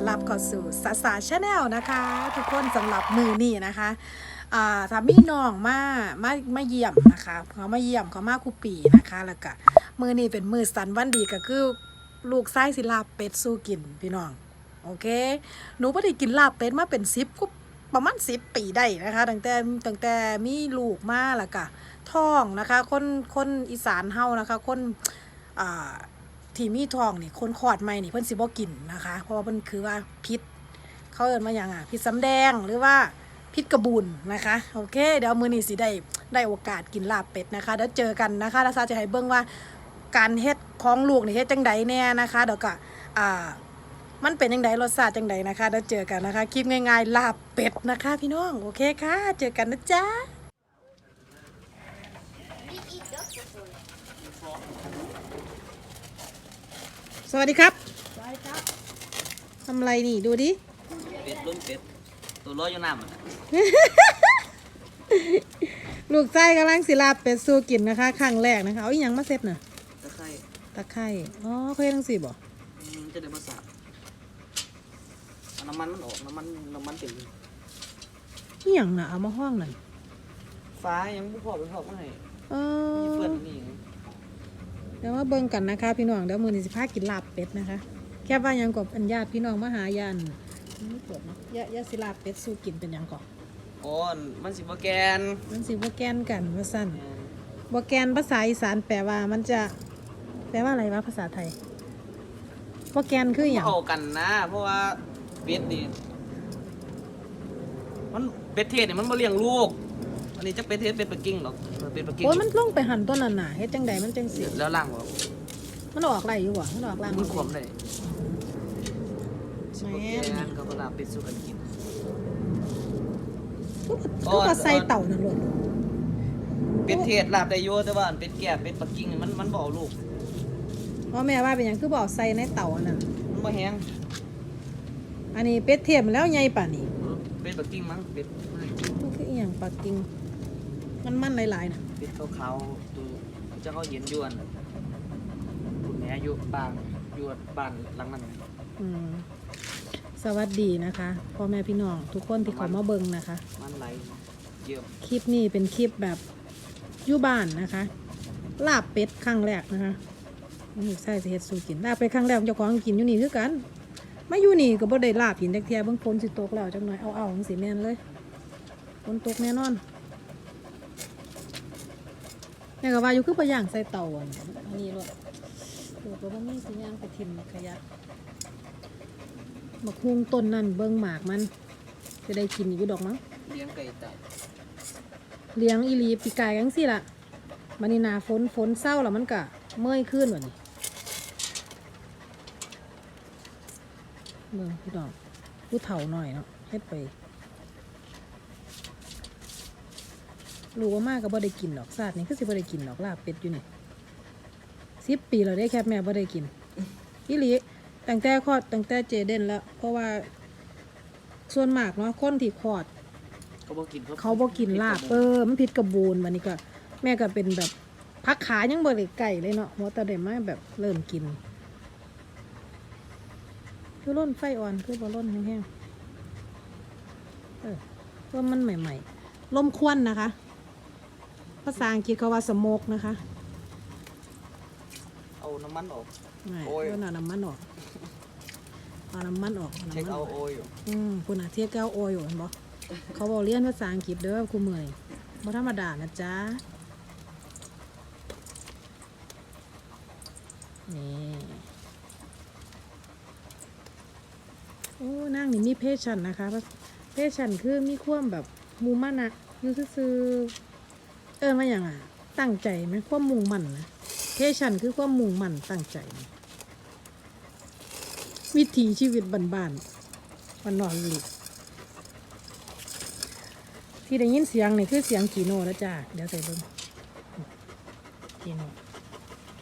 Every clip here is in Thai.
อนรับเข้าสู่สาสาชาแนลนะคะ ทุกคนสำหรับมือนี่นะคะอ่าถ้ามีน้องมามามาเยี่ยมนะคะเขามาเยี่ยมเขามาคูปีนะคะ แล้วก็มือนี่เป็นมือสันวันดีก็คือลูกไส้สิลาเป็ดสู้กินพี่น้อง โอเค หนูไม่ได้กินลาบเป็ดมาเป็นสิบก็ประมาณสิบปีได้นะคะตั้งแต่ตั้งแต่มีลูกมาแล้วก็ท้องนะคะ คนคนอีสานเฮานะคะ คนอ่า ที่มีทองนี่คนคลอดใหม่นี่เพิ่นสิบ่กินนะคะ เพราะว่าเพิ่นคือว่าพิษ เขาเอิ้นมาอย่างอะพิษสำแดงหรือว่าพิษกระบุนนะคะโอเค เดี๋ยวมือนี้สิได้ได้โอกาสกินลาบเป็ดนะคะเดี๋ยวเจอกันนะคะแล้วซาจะให้เบิ่งว่าการเฮ็ดของลูกนี่เฮ็ดจังใดแน่นะคะเดี๋ยวก็อ่ามันเป็นจังใดรสชาติจังใดนะคะเดี๋ยวเจอกันนะคะ คลิปง่ายๆลาบเป็ดนะคะ พี่น้อง โอเคค่ะ เจอกันนะจ๊ะ สวัสดีครับทำอะไรนี่ดูดิ เป็ดล้นเป็ดตัวร้อยอยู่น้ำอะลูกไส้กำลังสิลาบเป็ดสู้กินนะคะครั้งแรกนะคะ เอาอีหยังมาเซ็ตน่ะตะไคร้ตะไคร้อ๋อเขาเฮ็ดจังซี่บ่อืมจะได้มาสับเอาน้ำมันมันออกน้ำมันน้ำมันเต็มอีหยังน่ะเอามาห้องนั่นฟ้ายังไม่พอไปพอมาให้เอมีอเพื่อนนี่ เดี๋ยวมาเบิ่งกันนะคะ พี่น้องเดี๋ยวมื้อนี้สิพากินลาบเป็ดนะคะ แค่ว่าหยังกบอันญาติพี่น้องมาหายันไม่เปิดเนาะยะยะสิลาบเป็ดสู้กินเป็นหยังก่อนอ่อนมันสิบแกนมันสิบ่แกนกันว่าซั่นบ่แกนภาษาอีสานแปลว่ามันจะ แปลว่าอะไรวะภาษาไทยบ่แกนคือหยังเข้ากันนะ เพราะว่าเป็ดนี่มันเป็ดเทศเนี่ยมันมาเลี้ยงลูก อันนี้จะเป็ดเทศเป็ดปักกิ่งหรอกเออเป็ดปักกิ่งโอ้ยมันลงไปหันต้นนั่นน่ะเฮ็ดจังใดมันจังสิแล้วล่างบอกมันออกไรอยู่บ่มันออกล่างมันขวมเลยสิบแม่แกนกับเวลาเป็ดสู้กันกินก็ก็ก็ใส่เต่านั่นโลดเป็ดเทศลาบได้อยุ่แต่ว่าอันเป็ดแก่เป็ดปักกิ่งนี่มันมันบ่เอาลูกพ่อแม่ว่าเป็นหยังคือบ่เอาใส่ในเต่าอันนั้นมันบ่แห้งอันนี้เป็ดเทียมแล้วใหญ่ป่านนี้เป็ดปักกิ่งมั้งเป็ดมันคืออีหยังปักกิ่ง มันมันหลายๆน่ะเป็ดขาวๆตัวจะเขาเห็นอยวนคุณแม่อยู่บ้านอยู่บ้านหลังนั้นอืมสวัสดีนะคะพ่อแม่พี่น้องทุกคนที่เขามาเบิ่งนะคะ มันไหลเยี่ยมคลิปนี้เป็นคลิปแบบอยู่บ้านนะคะ ลาบเป็ดครั้งแรกนะคะนี่ใส่สิเฮ็ดสู่กินลาบเป็ดครั้งแรกเจ้าของกินอยู่นี่คือกันมาอยู่นี่ก็บ่ได้ลาบหินจักเทียเบิ่งฝนสิตกแล้วจักหน่อยเอาเอาจังสิแม่นเลยฝนตกแน่นอน แม่ก็ว่าอยู่คือบ่ย่างใส่เตาอันนี้รถเดี๋ยวก็บ่มีสิย่างไปทิ่มขยะบักฮุงต้นนั่นเบิ่งหมากมัน จะได้กินอยู่ดอกมั้งเลี้ยงไก่ตายเลี้ยงอีหลีปีกายกังสิล่ะมันนี่นาฝนฝนเศร้าแล้วมันก็เมื่อยขึ้นวะนี่เมืองพี่น้องผู้เฒ่าหน่อยเนาะเฮ็ดไป รู้ว่ามากก็บ่ได้กินดอกซาดนี่คือสิบ่ได้กินดอกลาบเป็ดอยู่นี่สิบปีเราได้แคบแม่บ่ได้กินอีหลีตั้งแต่คลอดตั้งแต่เจเดนแล้วเพราะว่าส่วนมากเนาะคนที่คลอด เขาบอกกินเขาบอกกินลาบเออมันผิดกระบูนวันนี้ก็ แม่ก็เป็นแบบพักขายังบริไก่เลยเนาะหัวตาเดมาแบบเริ่มกิน คือร่นไฟอ่อนคือบ่ร่นแห้งๆเออว่ามันใหม่ ๆ ลมควันนะคะ ภาษาอังกฤษเขาว่าสโมกนะคะเอาน้ำมันออก ไม่โอ้ยเเอาน้ำมันออกเอาน้ำมันออกเอาเช็คน้ำมันเอาออกโออยู่อืมคุณอาเทียเก้าโออยู่เห็นบ่เขาบอกเรียนภาษาอังกฤษเด้อครูเมย์บ่ธรรมดานะจ๊ะ นี่ โอ้นั่งนี่มีเพชชันนะคะเพชชันคือมีความแบบมูมั่นอะอยู่ซื่อๆ เออมาอย่างอะ ตั้งใจไหมความมุ่งมั่นนะเพชชันคือความมุ่งมั่นตั้งใจ วิถีชีวิตบ้านๆวันนอนหลีที่ได้ยินเสียงนี่คือเสียงกีโน่แล้วจ้าเดี๋ยวใส่เบิ้งกีโน่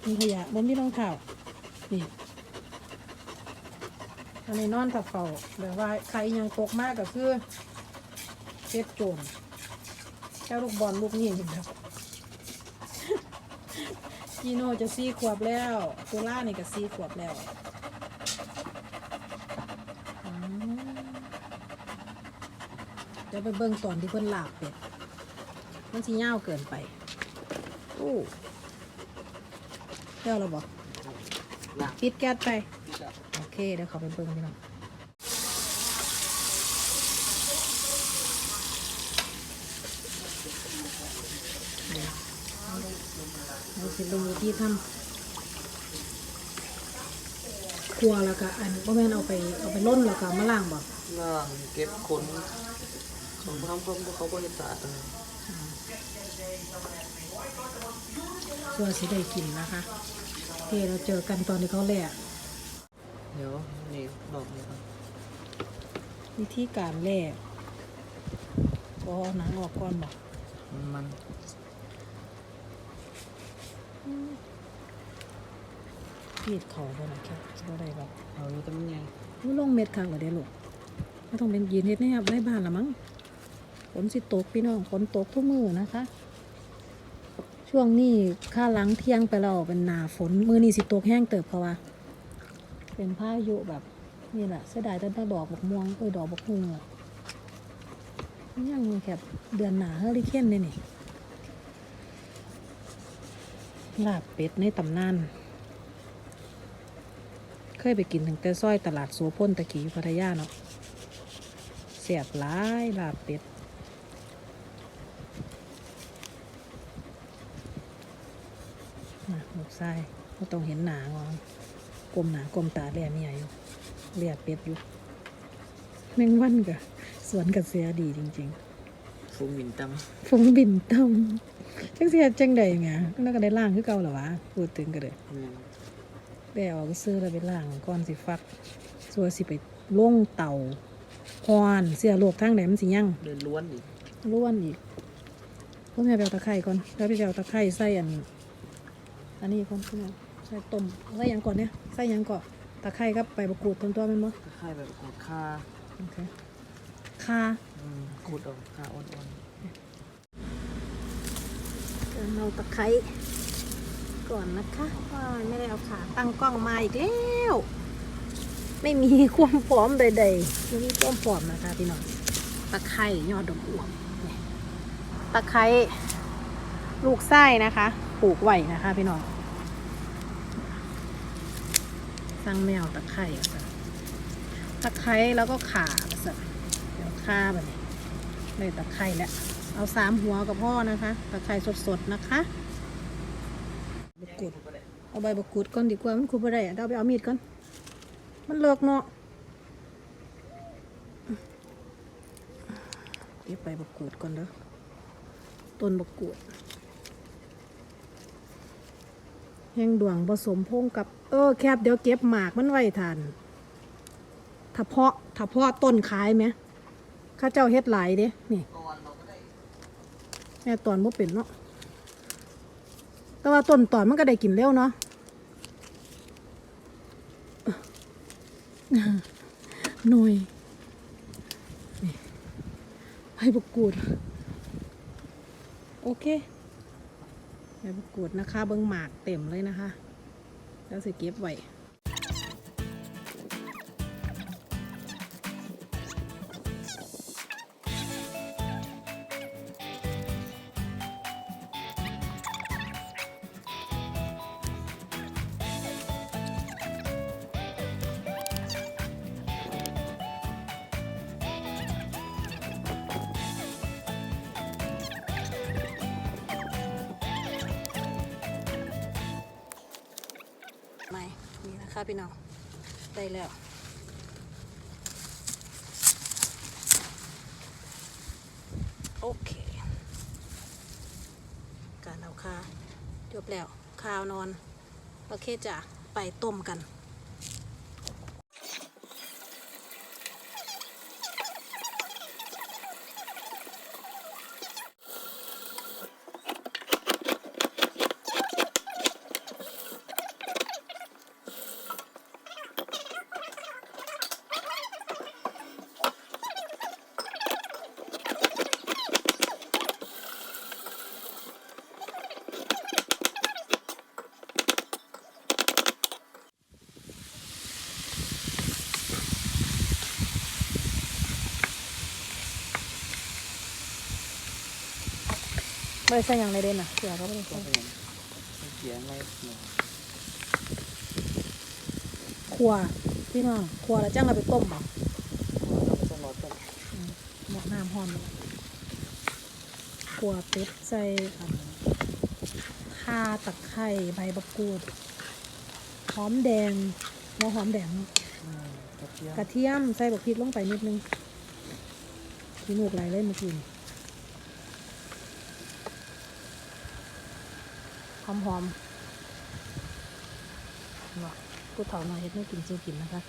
มีขยะบนที่รองเท้านี่อันนี้นอนถับเป่าแบบว่าใครยังตกมากก็คือเจ็บโจ แค่ลูกบอลลูกนี่เห็นครับจีโน่จะซีขวบแล้วโกล่านี่ก็ซีขวบแล้วจะไปเบิ่งตอนที่เพิ่นหลับเป็ดมันสีเง่าเกินไปอู้เจ้าเราบอกปิดแก๊สไป โอเคเดี๋ยวขาไปเบิ่งพี่น้อ เราสิลงมือที่ทำครัวแล้วก็อันบ่แม่นเอาไปเอาไปล้นแล้วก็มาล้างบ่ล่างเก็บขนของพวกเขาพวกเขาบริษัทอะไรส่วนสิได้กินนะคะโอเคเราเจอกันตอนที่เขาแหลกเดี๋ยวนี่ดอกนี้ครับวิธีการแหลกก็เอาหนังออกก่อนบอกมัน พีดเขาบ่นะแค่บ่ได้แบบเอาอยู่ตรงนี้ไงมันลงเม็ดข้างก็ได้ลูกไม่ต้องเป็นยีนเฮ็ดนะครับในบ้านละมั้งฝนสิตกพี่น้องฝนตกทุกมือนะคะ ช่วงนี้ค่าหล้างเที่ยงไปแล้วเป็นหนาฝนมือนี้สิตกแห้งเติบเพราะว่า เป็นพายุแบบนี่แหละเสียดายแต่ดอกบกม่วงเอ้ยดอกบกฮุ่งอะยังมีแค่เดือนหนาเฮอริเคนเลยนี่ลาบเป็ดในตำนานเค ยไปกินถึงแต่ซอยตลาดโซพ่นตะกี้อยู่พัทยาเนาะเสียบหลายลาบเป็ดนะลูกไส้ก็ต้องเห็นหนางองกลมหนากลมตาเลียเมียอยู่เลียเป็ดอยู่แมงวันกะสวนกับเสียดีจริงฟูมินตๆฟงบินต้มจังเสียจังใดไงแล้วก็ได้ล่างคือเก่าเหรอวะ พูดถึงก็เลยำเนี่ยได้ออกซื้อแล้วไปล้างก่อนสิฟักสัวสิไปลงเต่าควนเสียโลกทางไหนมันสิยังเดินล้วนอีกล้วนอีกพวกแม่ไปเอาตะไคร่ก่อนแล้วไปเอาตะไคร่ใส่อันอันนี้ก่อนพี่น้องใส่ต้มใส่หยังก่อนเนี่ยใส่หยังก่อนตะไคร่กับใบมะกรูดต้นตัวแมันบ่คล้ายๆแบบขูดคาโอเคข่าอืมขูดออกคาอ่อนเอาตะไคร้ ก่อนนะคะว่าไม่ได้เอาขาตั้งกล้องมาอีกแล้ว ไม่มีความพร้อมใดๆไม่มีความพร้อมนะคะพี่น้องตะไคร่ยอดดอกอวบนี่ตะไคร้ลูกไส้นะคะปลูกไว้นะคะพี่น้องสร้างแมวตะไคร่ค่ะตะไคร้แล้วก็ขาสัเดี๋ยวข่าแบบนี้เลยตะไคร้แล้วเอาสามหัวกับพ่อนะคะ ตะไคร้สดๆนะคะ กกุดเอาใบบกกุดก่อนดีกว่ามันคุบอะไรอะเดี๋ยวเอาไปเอามีดก่อน มันเลิกเนาะเก็บใบบกกูดก่อนเด้อต้นบกกูดแห้งดวงผสมพงกับ เออแคบเดี๋ยวเก็บหมากมันไว้ทานถ้าเพาะถ้าเพาะต้นขายไหมข้าเจ้าเฮ็ดหลายเด้นี่ก่อนเราก็ได้แม่ตอนบ่เป็นเนาะ แต่ว่าต้นตอนมันก็ได้กินเร็วเนาะหน่อยใบบกูด โอเคใบบกูดนะคะ เบิ้งหมากเต็มเลยนะคะ แล้วสิเก็บไว้ นะคะพี่น้อง ได้แล้ว โอเค การเอาคาจบแล้วคาวนอน โอเคจ้ะ ไปต้มกัน ใส่หยังเลยเด่นอะเกลือก็ไม่ได้ใส่เป็นเขียนไว้หน่อยขัวพี่น้องขวแล้วจ้างเราไปต้มบ่เราไม่ต้องรอต้มหมกน้ำห้อนขวเป็ดใส่ข่าตะไคร้ใบมะกรูดหอมแดงหัวหอมแดงกระเทียมใส่บักพริกลงไปนิดนึงขี้มูกไหลเลยเมื่อกี้นี่ หอมๆเนาะกูเถาหน่อยเฮ็ดไม่กินสู้กินนะคะ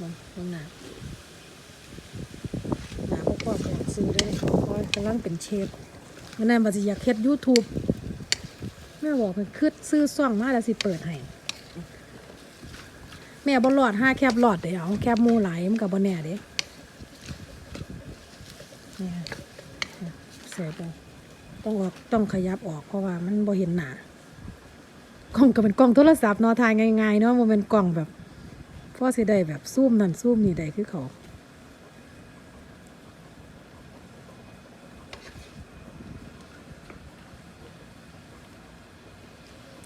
มันมันหนาหนาพวกพ่อแอกซื้อได้เลยเพราะกำลังเป็นเชฟวันนั้นบัสิอยากเฮ็ดยูทูบแม่บอกมันคืดซื้อซ่องมาแล้วสิเปิดให้แม่บ่หลอดห้าแคบหลอดเดี๋ยวแคบมูไหลมันกับบ่แน่เด้เนี่ยเสียไปต้องออกต้องขยับออกเพราะว่ามันบ่เห็นหนา กล้องก็เป็นกล้องโทรศัพท์เนาะถ่ายง่ายๆเนาะบ่เป็นกล้องแบบพอสิได้แบบซูมนั่นซูมนี่ได้คือเขา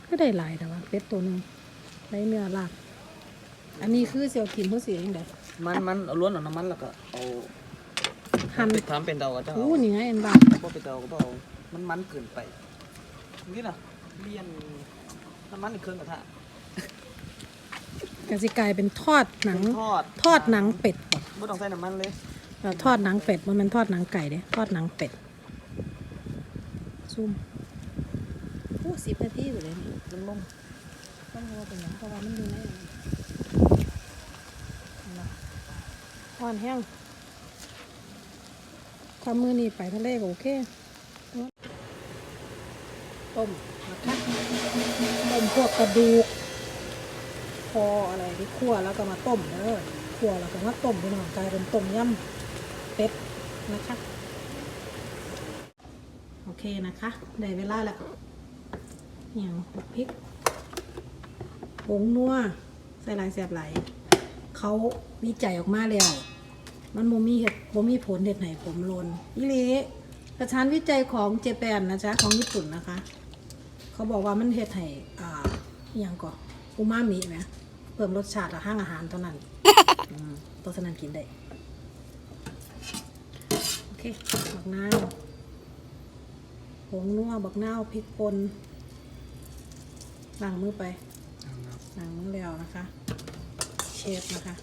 ก็ได้หลายแต่ว่าเป็ดตัวหนึงได้เนื้อลาบอันนี้คือเสียวกินเขาเสียยังไงมันมันเอาล้วนเอาน้ำมันแล้วก็เอาหั่นไปทำเป็นเตาก็จะเอาอู้นี่ไงอันบาพอเป็นเตาก็บ่เอามันมันเกินไปนี่น่ะเลียน น้ำมันอีกเครื่องกระทะกสิกลายเป็นทอดหนัง ทอดทอดหนังเป็ดบ่ไม่ต้องใส่น้ำมันเลยเราทอดหนังเป็ดมันเป็นทอดหนังไก่เด้ทอดหนังเป็ดซุ่มโอ้สิบนาทีอยู่เลยนี่มันล่มต้องรอเป็นหยังเพราะว่ามันอยู่ในอันนั้นอ่อนแห้งถ้ามือนี้ไปทะเลก็โอเค ต้มนะคะต้มพวกกระดูกคออะไรที่คั่วแล้วก็มาต้มเด้อคั่วแล้วก็มาต้มพี่น้องกลายเป็นต้มยำเป็ดนะคะโอเคนะคะได้เวลาแล้วอย่างพริกผงนัวใส่ลายแสบไหลเขาวิจัยออกมาแล้ว มันบ่มีเห็ดบ่มีผลเห็ดไหนผมลนอีหลีกระชานวิจัยของเจแปนนะจ๊ะของญี่ปุ่นนะคะ เขาบอกว่ามันเห็ดให้อ่าอหย่างก่อนอูมามิไหมเพิ่มรสชาติห้างอาหารเท่านั้นอืมตัวสนันกินได้ โอเคบักนาวผงนัวบักนาวพริกป่นล้างมือไปล้างมือแล้วนะคะ เชฟนะคะ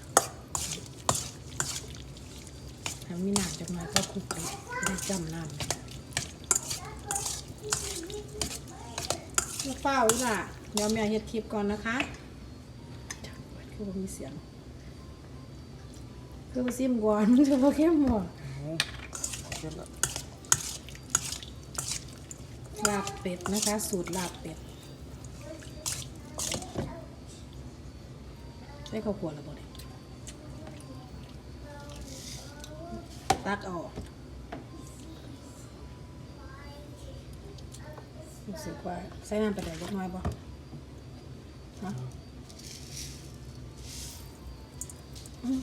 ทำมีหนักจากหน่อยก็คลุกไปได้จำน้ำ ลูกเป้าอีกล่ะเดี๋ยวแม่เฮ็ดคลิปก่อนนะคะคือว่ามีเสียง คือว่าซิมก่อนมันจะพอเข้มหมดเสร็จแล้วลาบเป็ดนะคะ สูตรลาบเป็ดได้ข้าวขวดแล้วบ่เนี่ยตักเอาออก รู้สึกว่าใส่น้ำไปได้เล็กน้อยบ่ฮะอืม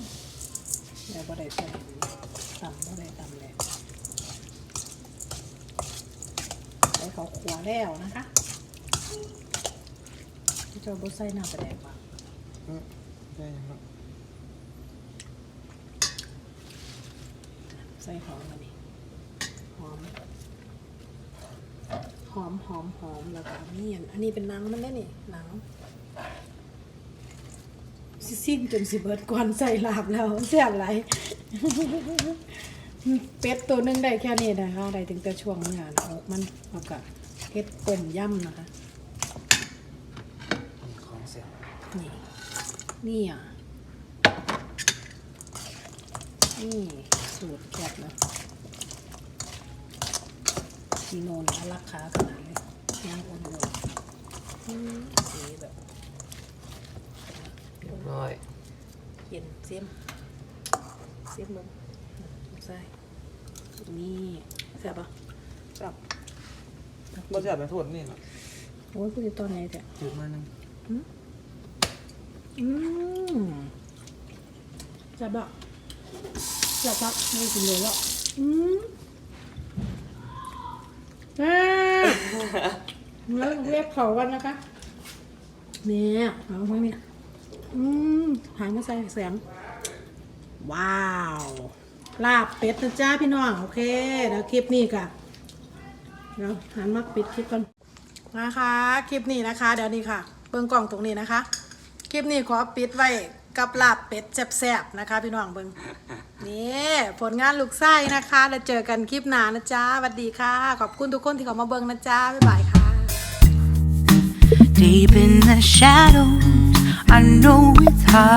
เดี๋ยวบ่ได้ใส่ต่ำบ่ได้ต่ำเลยใส่เขาวขัวแล้วนะคะเจ้าบุใส่น้ำปลาแดงปะอืมได้ยังครับใส่หอมมานี่หอม หอมหอมแล้วก็นี่อันอันนี้เป็นหนังมันได้นี่หนังสิสิ้นจนสิเบิดก่อนใส่ลาบแล้วเสียอะไรเป็ดตัวหนึงได้แค่นี้นะคะได้ถึงแต่ช่วงเนื้ออกมันแล้วก็เฮ็ดต้มยำนะคะของเสียนี่นี่อะนี่สูตรแกบนะ กีโนนอลักขาขนาดเลยย่างอุ่นๆอืมสีแบบเรียบร้อยเย็นเสียมเสียมลงใส่นี่แซ่บปะครับบ่จะเป็นโทษนี่เนาะโอ้ยกูจะตอนไหนแต่จืดมาหนึงอืมแซ่บปะแซ่บปะไม่กินเลยแล้วอืม อ่าแล้วเรียกเขากันนะคะเนี่ยเอาไว้เนี่ยอืมหางมาใส่แสงว้าว ลาบเป็ดนะจ้าพี่น้อง โอเคเดี๋ยวคลิปนี้ก็เดี๋ยวหันมาปิดคลิปก่อนนะคะ คลิปนี้นะคะ เดี๋ยวนี้ค่ะ เบิ่งกล่องตรงนี้นะคะ คลิปนี้ขอปิดไว้ กับลาบเป็ดแซ่บๆนะคะ พี่น้องเบิงนี่ผลงานลูกไส้นะคะ แล้วเจอกันคลิปหน้านะจ๊ะสวัสดีค่ะ ขอบคุณทุกคนที่เข้ามาเบิงนะจ๊ะบ๊ายบายค่ะ Deep in the shadows, I know it's hard.